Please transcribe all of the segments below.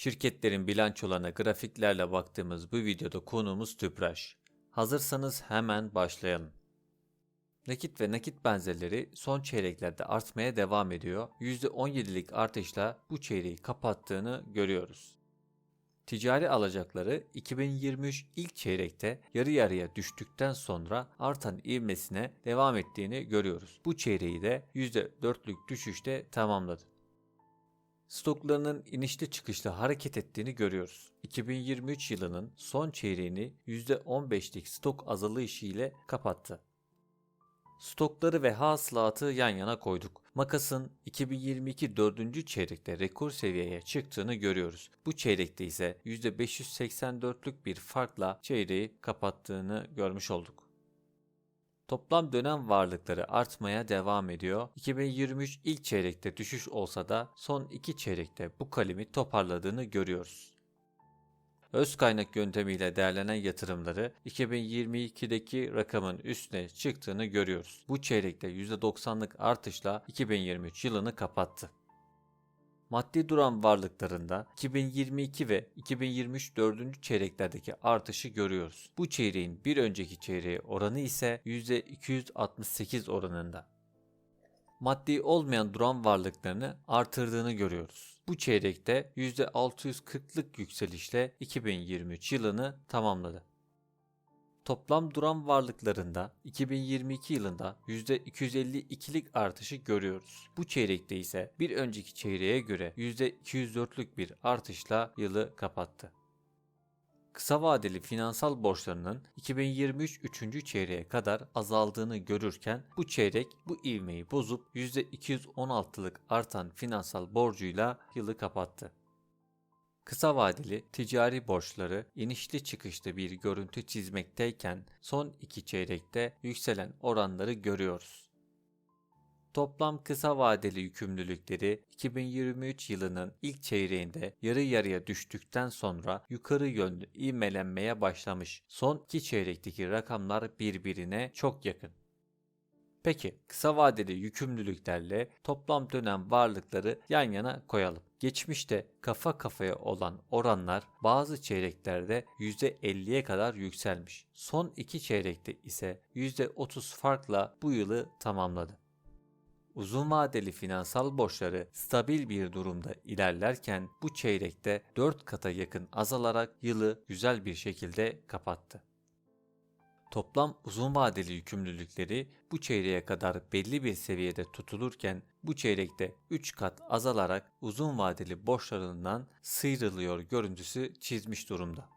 Şirketlerin bilançolarına grafiklerle baktığımız bu videoda konuğumuz Tüpraş. Hazırsanız hemen başlayalım. Nakit ve nakit benzerleri son çeyreklerde artmaya devam ediyor. %17'lik artışla bu çeyreği kapattığını görüyoruz. Ticari alacakları 2023 ilk çeyrekte yarı yarıya düştükten sonra artan ivmesine devam ettiğini görüyoruz. Bu çeyreği de %4'lük düşüşte tamamladı. Stoklarının inişli çıkışlı hareket ettiğini görüyoruz. 2023 yılının son çeyreğini %15'lik stok azalışı ile kapattı. Stokları ve hasılatı yan yana koyduk. Makasın 2022 4. çeyrekte rekor seviyeye çıktığını görüyoruz. Bu çeyrekte ise %584'lük bir farkla çeyreği kapattığını görmüş olduk. Toplam dönem varlıkları artmaya devam ediyor. 2023 ilk çeyrekte düşüş olsa da son iki çeyrekte bu kalemi toparladığını görüyoruz. Öz kaynak yöntemiyle değerlenen yatırımları 2022'deki rakamın üstüne çıktığını görüyoruz. Bu çeyrekte %90'lık artışla 2023 yılını kapattı. Maddi duran varlıklarında 2022 ve 2023 4. çeyreklerdeki artışı görüyoruz. Bu çeyreğin bir önceki çeyreğe oranı ise %268 oranında. Maddi olmayan duran varlıklarını artırdığını görüyoruz. Bu çeyrekte %640'lık yükselişle 2023 yılını tamamladı. Toplam duran varlıklarında 2022 yılında %252'lik artışı görüyoruz. Bu çeyrekte ise bir önceki çeyreğe göre %204'lük bir artışla yılı kapattı. Kısa vadeli finansal borçlarının 2023 3. çeyreğe kadar azaldığını görürken bu çeyrek bu ivmeyi bozup %216'lık artan finansal borcuyla yılı kapattı. Kısa vadeli ticari borçları inişli çıkışlı bir görüntü çizmekteyken son iki çeyrekte yükselen oranları görüyoruz. Toplam kısa vadeli yükümlülükleri 2023 yılının ilk çeyreğinde yarı yarıya düştükten sonra yukarı yönlü ivmelenmeye başlamış. Son iki çeyrekteki rakamlar birbirine çok yakın. Peki kısa vadeli yükümlülüklerle toplam dönem varlıkları yan yana koyalım. Geçmişte kafa kafaya olan oranlar bazı çeyreklerde %50'ye kadar yükselmiş. Son iki çeyrekte ise %30 farkla bu yılı tamamladı. Uzun vadeli finansal borçları stabil bir durumda ilerlerken bu çeyrekte 4 kata yakın azalarak yılı güzel bir şekilde kapattı. Toplam uzun vadeli yükümlülükleri bu çeyreğe kadar belli bir seviyede tutulurken bu çeyrekte 3 kat azalarak uzun vadeli borçlarından sıyrılıyor görüntüsü çizmiş durumda.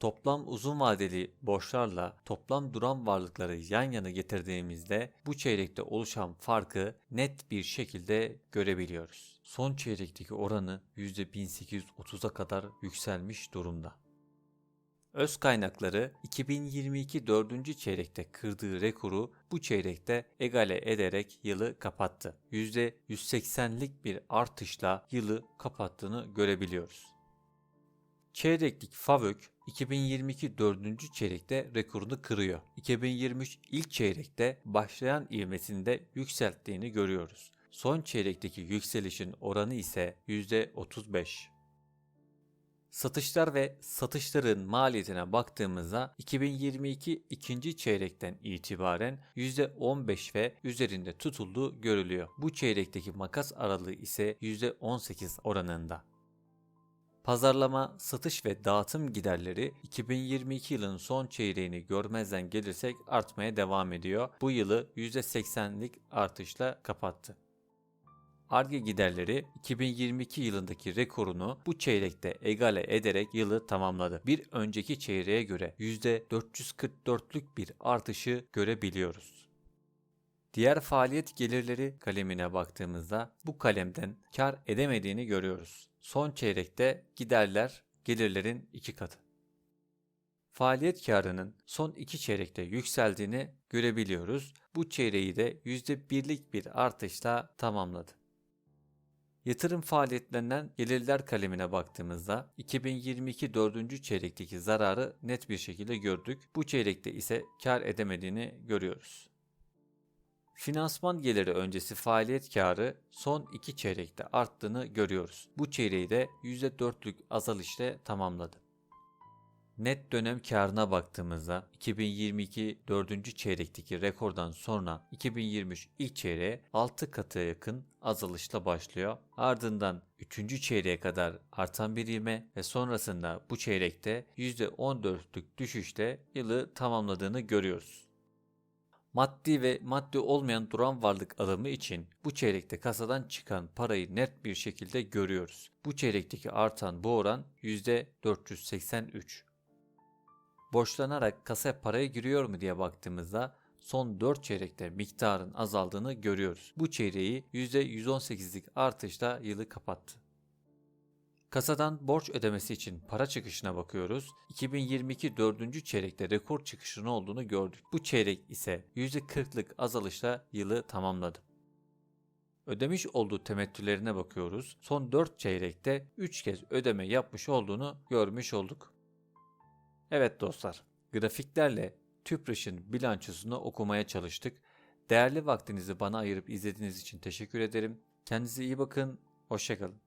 Toplam uzun vadeli borçlarla toplam duran varlıkları yan yana getirdiğimizde bu çeyrekte oluşan farkı net bir şekilde görebiliyoruz. Son çeyrekteki oranı %1830'a kadar yükselmiş durumda. Öz kaynakları 2022 4. çeyrekte kırdığı rekoru bu çeyrekte egale ederek yılı kapattı. %180'lik bir artışla yılı kapattığını görebiliyoruz. Çeyreklik FAVÖK 2022 4. çeyrekte rekorunu kırıyor. 2023 ilk çeyrekte başlayan ivmesinde yükselttiğini görüyoruz. Son çeyrekteki yükselişin oranı ise %35. Satışlar ve satışların maliyetine baktığımızda 2022 ikinci çeyrekten itibaren %15 ve üzerinde tutulduğu görülüyor. Bu çeyrekteki makas aralığı ise %18 oranında. Pazarlama, satış ve dağıtım giderleri 2022 yılın son çeyreğini görmezden gelirsek artmaya devam ediyor. Bu yılı %80'lik artışla kapattı. Arge giderleri 2022 yılındaki rekorunu bu çeyrekte egale ederek yılı tamamladı. Bir önceki çeyreğe göre %444'lük bir artışı görebiliyoruz. Diğer faaliyet gelirleri kalemine baktığımızda bu kalemden kar edemediğini görüyoruz. Son çeyrekte giderler gelirlerin iki katı. Faaliyet karının son iki çeyrekte yükseldiğini görebiliyoruz. Bu çeyreği de %1'lik bir artışla tamamladı. Yatırım faaliyetlerinden gelirler kalemine baktığımızda 2022 4. çeyrekteki zararı net bir şekilde gördük. Bu çeyrekte ise kar edemediğini görüyoruz. Finansman geliri öncesi faaliyet karı son iki çeyrekte arttığını görüyoruz. Bu çeyreği de %4'lük azalışla tamamladı. Net dönem karına baktığımızda 2022 4. çeyrekteki rekordan sonra 2023 ilk çeyreğe 6 katı yakın azalışla başlıyor. Ardından 3. çeyreğe kadar artan bir ivme ve sonrasında bu çeyrekte %14'lük düşüşle yılı tamamladığını görüyoruz. Maddi ve maddi olmayan duran varlık alımı için bu çeyrekte kasadan çıkan parayı net bir şekilde görüyoruz. Bu çeyrekteki artan bu oran %483. Borçlanarak kasaya paraya giriyor mu diye baktığımızda son 4 çeyrekte miktarın azaldığını görüyoruz. Bu çeyreği %118'lik artışla yılı kapattı. Kasadan borç ödemesi için para çıkışına bakıyoruz. 2022 4. çeyrekte rekor çıkışının olduğunu gördük. Bu çeyrek ise %40'lık azalışla yılı tamamladı. Ödemiş olduğu temettülerine bakıyoruz. Son 4 çeyrekte 3 kez ödeme yapmış olduğunu görmüş olduk. Evet dostlar, grafiklerle TÜPRAŞ'ın bilançosunu okumaya çalıştık. Değerli vaktinizi bana ayırıp izlediğiniz için teşekkür ederim. Kendinize iyi bakın, hoşçakalın.